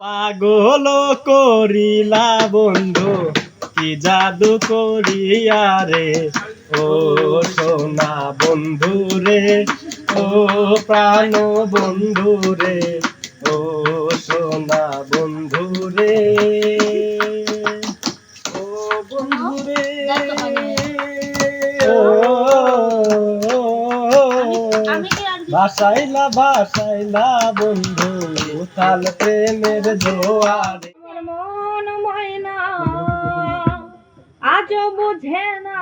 পাগল করিলা বন্ধু কি জাদু করিয়া রে? ও সোনা বন্ধু রে ও প্রাণ বন্ধু রে ও সোনা বন্ধু রে। ও বন্ধু রে ও বাসাইলা বাসাইলা বন্ধু তাল প্রেমের জোয়ারে। আমার মন ময়না আজও বুঝে না।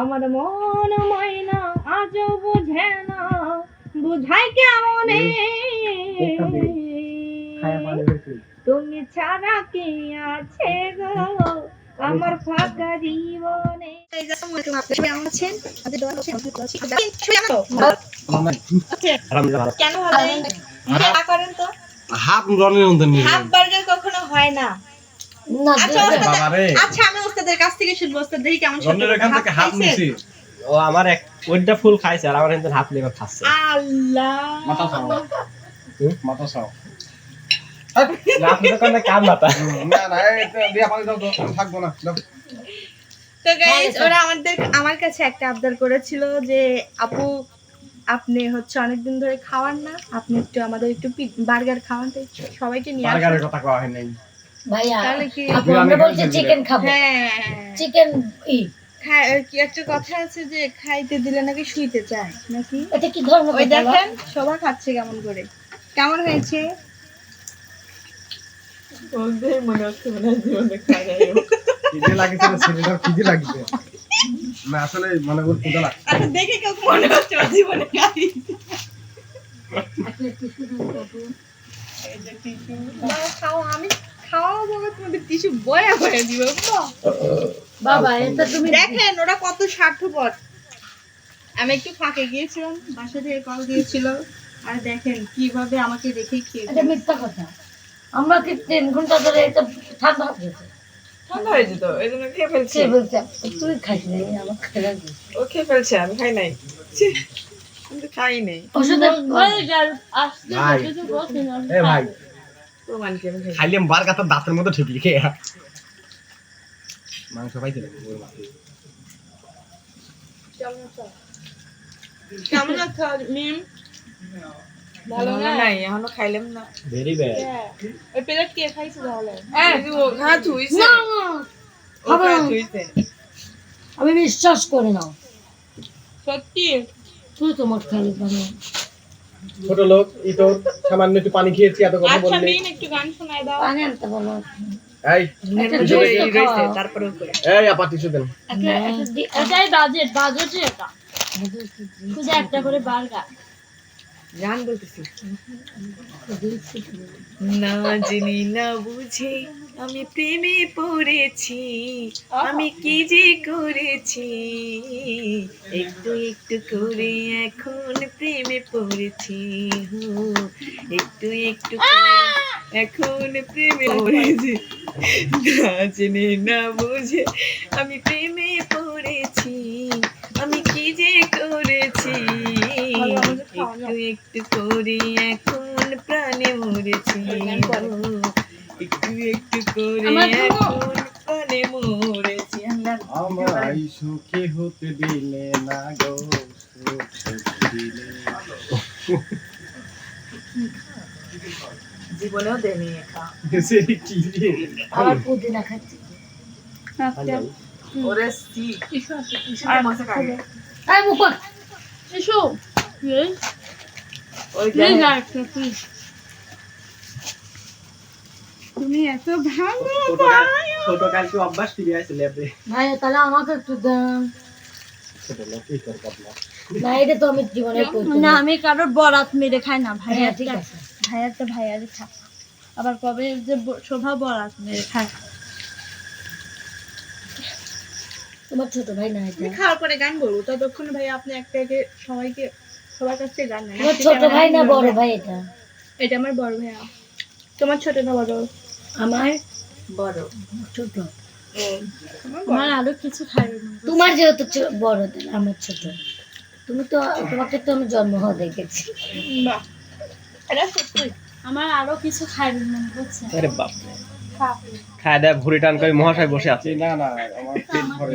আমার মন ময়না আজও বুঝে না। বুঝাই কেমন তুমি ছাড়া কি আছে গো? আমার ফাঁকা জীবনে। আছেন? কেন করেন তো? হাত রনের মধ্যে হাফ বার্গার কখনো হয় না। আচ্ছা আচ্ছা আমি ওস্তাদের কাছ থেকে শুনব। ওস্তাদ দেখি কেমন ছোট রনের এখান থেকে হাত খাইছেন? নিছি। ও আমার এক ওইটা ফুল খাইছে আর আমার কিন্তু হাত লেগে খাচ্ছে। আল্লাহ। মাথা মাথা তো গাইস ওরা আমাদের আমার কাছে একটা আবদার করেছিল যে আপু আপনি হচ্ছে অনেকদিন ধরে খাওয়ান না আপনি একটু আমাদের একটু বার্গার খাওয়ান তো সবাইকে নিয়ে বার্গারের কথা কওয়া হয় নাই। ভাইয়া তাহলে কি আপু আমরা বলছি চিকেন খাব। হ্যাঁ। চিকেন ই। কি একটা কথা আছে যে খাইতে দিলে নাকি শুইতে চায় নাকি? এটা কি ধর্ম ওই দেখেন সবাই খাচ্ছে কেমন করে। কেমন হয়েছে? খিদে লাগিছে না ছেলেটার খিদে লাগিছে। না আসলে মানে ওর ক্ষুধা লাগছে আচ্ছা দেখে কেউ মনে হচ্ছে ওর জীবনে খাই আমি খাওয়া বলে তোমাদের টিস্যু বয়া বয়া দিব। বাবা এটা তুমি দেখেন ওরা কত স্বার্থপর। আমি একটু ফাঁকে গিয়েছিলাম বাসা থেকে কল দিয়েছিল। আর দেখেন কীভাবে আমাকে রেখে এটা খেয়েছে মিথ্যা কথা। আমরা কি তিন ঘণ্টা ধরে এটা ঠান্ডা হয়ে গেছে? ঠান্ডা হয়ে যেত এই জন্য খেয়ে ফেলছি। সে বলছে তুই খাইস নাই আমার খেয়ে ও খেয়ে ফেলছে আমি খাই নাই। ছি, আমি তো খাই নাই। ওষুধের ভাই। খাই? খাইলে বার কাতা দাঁতের মধ্যে ঠুকলি কে? মাংস পাইতে কেমন আছো মিম? ভালো নাই এখনও খাইলাম না। ভেরি ব্যাড ওই প্লেট কে খাইছে তাহলে? এই ও খা ধুইছে না, না, ধুইছে আমি বিশ্বাস করি না। সত্যি? তুই তোমার খালি বানো ছোট লোক ই তো সামান্য একটু পানি খেয়েছি এত কথা আচ্ছা বললে। মিম একটু গান শোনায় দাও। পানি আনতে বলো। এই। তারপরে এই আপা টিস্যু দেন। এটাই বাজেট বাজেটই এটা। শুধু একটা করে বার্গার। গান বলতেছি। না জেনে না বুঝে আমি প্রেমে পড়েছি আমি কি যে করেছি? একটু একটু করে এখন প্রেমে পড়েছি হো। একটু একটু করে এখন প্রেমে পড়েছি। না জেনে না বুঝে আমি প্রেমে একটু একটু করে এখন প্রাণে মরেছি। একটু একটু করে এখন প্রাণে মরেছি। আমায় সুখী হতে দিলে না গো দিলে। জীবনেও দেয়নি একা। কি পুদিনা খাচ্ছি। ওরে সি। মশা খাবে এই মুখ এসো। তুমি এত ভালো ছোট তো অভ্যাস ফিরে আসলে আপনি ভাই তাহলে আমাকে একটু এটা তো আমি জীবনে না আমি কারোর বরাত মেরে খাই না হ্যাঁ ভাইয়ার ঠিক আছে। ভাইয়ারটা ভাইয়ারই খাই আবার কবে যে শোভা বরাত মেরে খায়। তোমার ছোট ভাই না এটা? খাওয়ার পরে গান বলব। ততক্ষণ ভাই আপনি একটা একে সবাইকে সবার কাছ গান ছোট ভাই না বড় ভাই। এটা? এটা আমার বড় ভাইয়া। তোমার ছোট না বড়? আমার? বড়। ছোট। আমার আরও কিছু খাইবে না। তোমার যেহেতু বড় আমার ছোট। তুমি তো তোমাকে তো আমি জন্ম হওয়া দেখেছি। বাহ এটা সত্যি। আমার আরও কিছু খাইবেন মনে আরে বাপ খায়। দেয় ভুড়ি টান করে মহাশয় বসে আছে। না না আমার পেট ভরে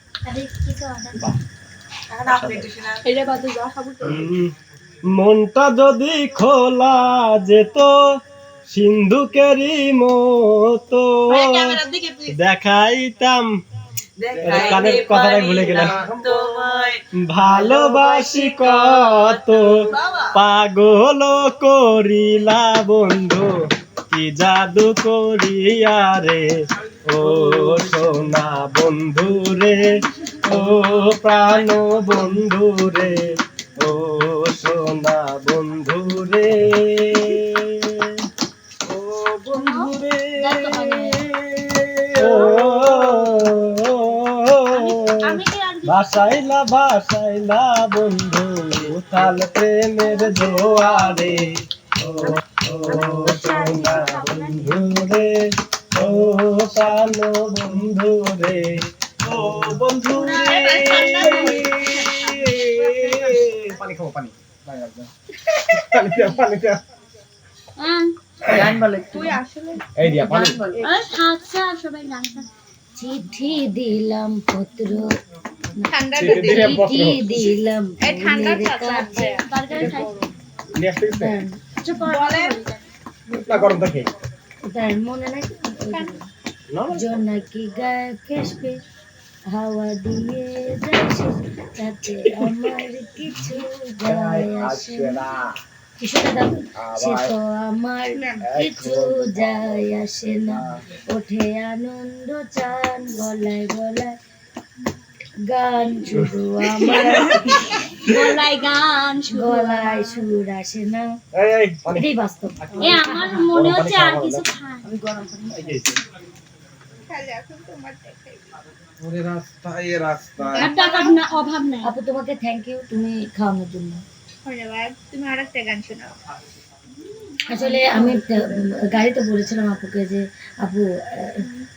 মনটা যদি খোলা যেত, সিন্ধুকেরই মতো। দেখাইতাম দেখাইতে কানের কথাটাই ভুলে গেলাম। ভালোবাসি কত, পাগল করিলা বন্ধু, কি জাদু করিয়া রে ও সোনা বন্ধু রে ও প্রাণ বন্ধু রে ও সোনা বন্ধু রে ও বন্ধু রে বাসাইলা বাসাইলা বন্ধু তাল প্রেমের জোয়ারে, ও সোনা বন্ধু সানো বন্ধু রে। ও বন্ধু রে। পানি খাব পানি। গান গাচ্ছে। চিঠি দিলাম পত্র। চিঠি দিলাম? দাঁড়ান, আচ্ছা, দাঁড়ান, মনে নাই। জোনাকি গায়ে খেসবে হাওয়া দিয়ে যাচ্ছে তাতে আমার কিছু যায় আসে না। সে তো আমার কিছু যায় আসে না। ওঠে আনন্দ চান, গলায় গলায় গান শুধু আমার। গলায় গান গলায় সুর আসে না। এই এই পানি। এটাই বাস্তব। এ আমার মনে হচ্ছে আর কিছু খাই। এই যে, এই যে। এখন তোমার দেখাই। ওরে রাস্তায় রাস্তায়। না অভাব নাই। আপু তোমাকে থ্যাংক ইউ তুমি খাওয়ানোর জন্য। ধন্যবাদ তুমি আর গান শোনাও। আসলে আমি তে- গাড়িতে বলেছিলাম আপুকে যে আপু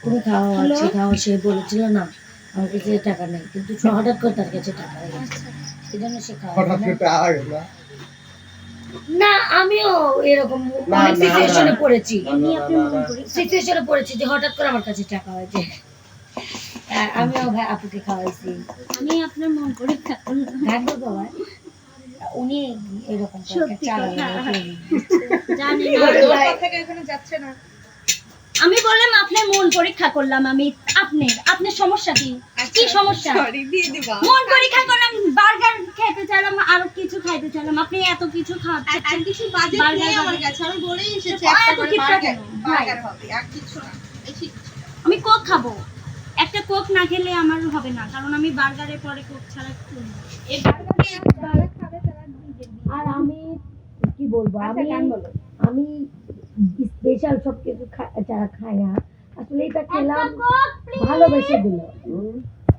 তুমি খাও আছে খাও সে বলেছিল না। আমার কাছে টাকা নেই কিন্তু হঠাৎ করে তার কাছে টাকা হয়ে গেছে এই জন্য সে খাওয়া টাকা না। আমিও এরকম অনেক সিচুয়েশনে পড়েছি। সিচুয়েশনে পড়েছি যে হঠাৎ করে আমার কাছে টাকা হয়েছে। আমিও ভাই আপুকে খাওয়াইছি। আমি আপনার মন করে খাব ভাই উনি এরকম জানি না। থেকে এখানে যাচ্ছে না। আমি বললাম আপনার মন পরীক্ষা করলাম আমি আপনার আপনার সমস্যা কি? কি সমস্যা? সরি দিয়ে দিবা। মন পরীক্ষা করলাম বার্গার খেতে চাইলাম আর কিছু খাইতে চাইলাম আপনি এত কিছু খাচ্ছেন। আর কিছু নেই আমার কাছে আমি বলেই এসেছি একটা করে বার্গার বার্গার হবে আর কিছু না। আমি কোক খাব। একটা কোক না খেলে আমার হবে না কারণ আমি বার্গারের পরে কোক ছাড়া খাই এই খাবে দিয়ে। আর আমি কি বলব আচ্ছা, আমি আমি স্পেশাল সব কিছু খা- যারা খায় না আসলে এটা খেলাম ভালোবেসে দিল।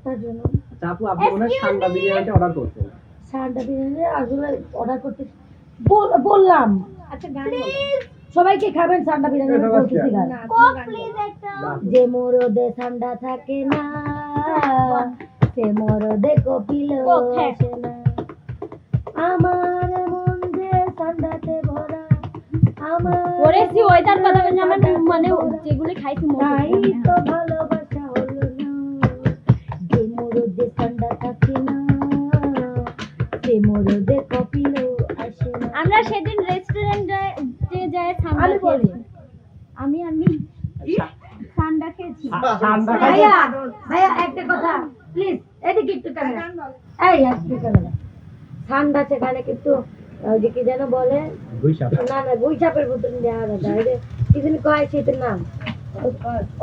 তার জন্য। আচ্ছা, আপু আপনি মনে হয় ঠান্ডা বিরিয়ানিটা অর্ডার করছেন সারাটা বিরিয়ানি আসলে অর্ডার করতে বললাম। আচ্ছা গান সবাইকে খাবেন সান্ডা বিরিয়ানি এটা গান। কোক প্লিজ একটা। যে মরদে ঠান্ডা থাকে না সে মরদে কপিল কোক, হ্যাঁ। আসে না। আমার মন যে ঠান্ডাতে ভরা আমার ওয়েদার কথা বলছি আমার মানে যেগুলো খাইছি মনে তাই তো ভালোবাসা হলো না। যে মরদে ঠান্ডা থাকে না সে মরদে কপিল আসে আমরা সেদিন রেস্টুরেন্টে যে যায় ঠান্ডা আমি আমি আমি ঠান্ডা খেয়েছি। ভাইয়া ভাইয়া একটা কথা প্লিজ এদিকে একটু ক্যামেরা এই একটু ক্যামেরা ঠান্ডা সেখানে কিন্তু ওই যে কি যেন বলে না না গুই মতন দেওয়া দাদা কি যেন কয় সেটার নাম।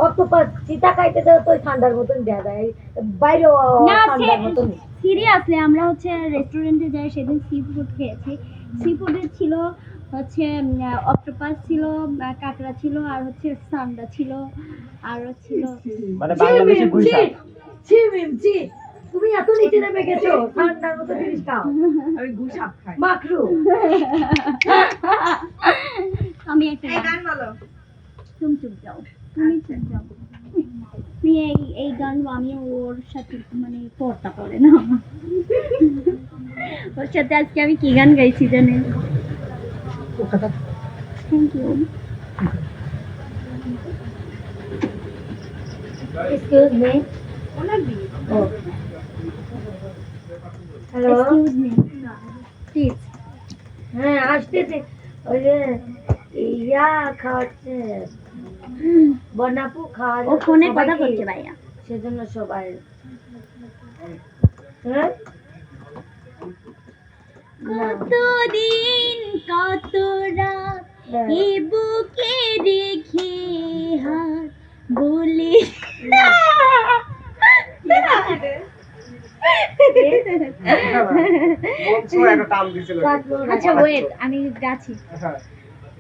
অক্টোপাস চিতা খাইতে তো ঠান্ডার মতন যায়। ঠান্ডার মতন। সিরিয়াসলি আমরা হচ্ছে রেস্টুরেন্টে যাই সেদিন সি ফুড খেয়েছি। সি ফুডে ছিল হচ্ছে অক্টোপাস ছিল কাঁকড়া ছিল আর হচ্ছে সান্ডা ছিল আর ছিল মানে বাংলাদেশি তুমি এত নিচে নেমে গেছো ঠান্ডার মতো জিনিস খাও। আমি গুসাপ খাই। মাখরু। আমি একটা গান বলো। তুমি চুপ যাও। তুমি চুপ যাও। আমি এই এই গান আমি ওর সাথে মানে পড়তা পড়ে না। ওর সাথে আজকে আমি কি গান গাইছি জানেন? Thank you excuse me hello excuse me please হ্যাঁ আসতেছে। ওই যে ইয়া খাওয়াচ্ছে। বনাপু খাওয়া ও ফোনে কথা বলছে ভাইয়া। সেজন্য সবাই। হ্যাঁ? কতদিন কত রাত হ্যাঁ। এ বুকে রেখে হাত বলে বলছো একটা টান দিছিল আচ্ছা ওয়েট আমি গাছি।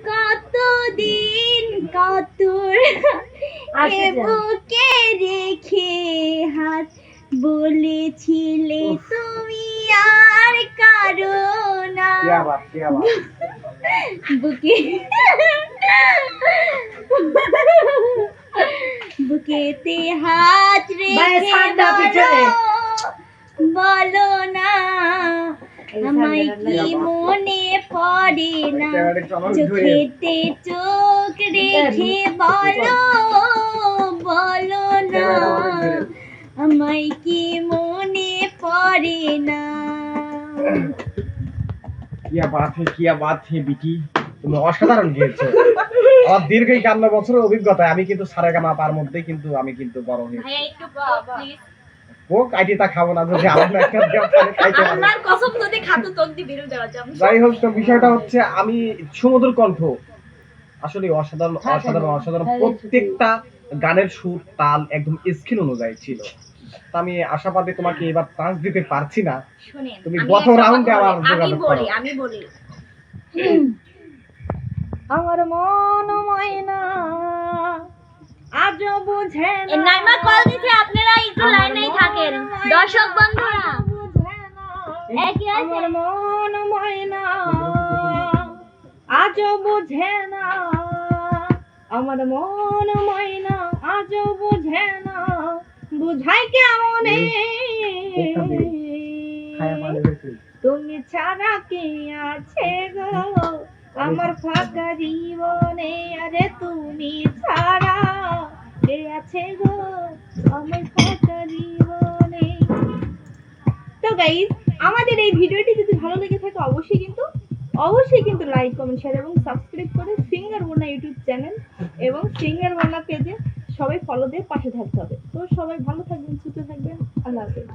কতদিন কত যাও। বুকে রেখে হাত বলেছিলে তুমি আর কারও না বুকে বুকেতে হাত রেখে। বলো না আমায় কি মনে পড়ে না? চোখেতে চোখ রেখে বলো বলো না আমায় কি মনে পড়ে না? কিয়া বাত হে কিয়া বাত হে বিটি। তুমি অসাধারণ গেয়েছো আমার দীর্ঘ একান্ন বছরের অভিজ্ঞতা আমি কিন্তু সারেগামা পার মধ্যে কিন্তু আমি কিন্তু বড় হয়েছি। ভাইয়া একটু প্লিজ হোক আইটিটা খাব না যদি আমার একটা খাইতে আমার কসম যদি খাতো তোক দি বেরো দেওয়া যাবে। যাই হোক তো বিষয়টা হচ্ছে আমি সমুদ্র কণ্ঠ। আসলে অসাধারণ হ্যাঁ, অসাধারণ হ্যাঁ, অসাধারণ। হ্যাঁ, প্রত্যেকটা গানের সুর তাল একদম স্কিল অনুযায়ী ছিল। তা আমি আশাবাদী তোমাকে এবার চান্স দিতে পারছি না। তুমি গত রাউন্ডে আবার আমি বলি আমি বলি। আমার মন ময়না আজ বুঝে নাইমা কল দিছে আপনারা একটু লাইনেই থাকেন। দর্শক বন্ধুরা। এ আছে? আমার মন ময়না আজ বুঝে না। আমার মন ময়না আজ বুঝে না। বুঝাই কেমনে তুমি ছাড়া কি আছে গো? আমার ফাঁকা জীবনে আরে তুমি ছাড়া কে আছে গো? আমার ফাঁকা জীবনে। তো গাইজ আমাদের এই ভিডিওটি যদি ভালো লেগে থাকে অবশ্যই কিন্তু অবশ্যই কিন্তু লাইক কমেন্ট শেয়ার এবং সাবস্ক্রাইব করে সিঙ্গার বন্যা ইউটিউব চ্যানেল এবং সিঙ্গার বন্যা পেজে সবাই ফলো দিয়ে পাশে থাকতে হবে। তো সবাই ভালো থাকবেন, সুস্থ থাকবেন। আল্লাহ হাফেজ।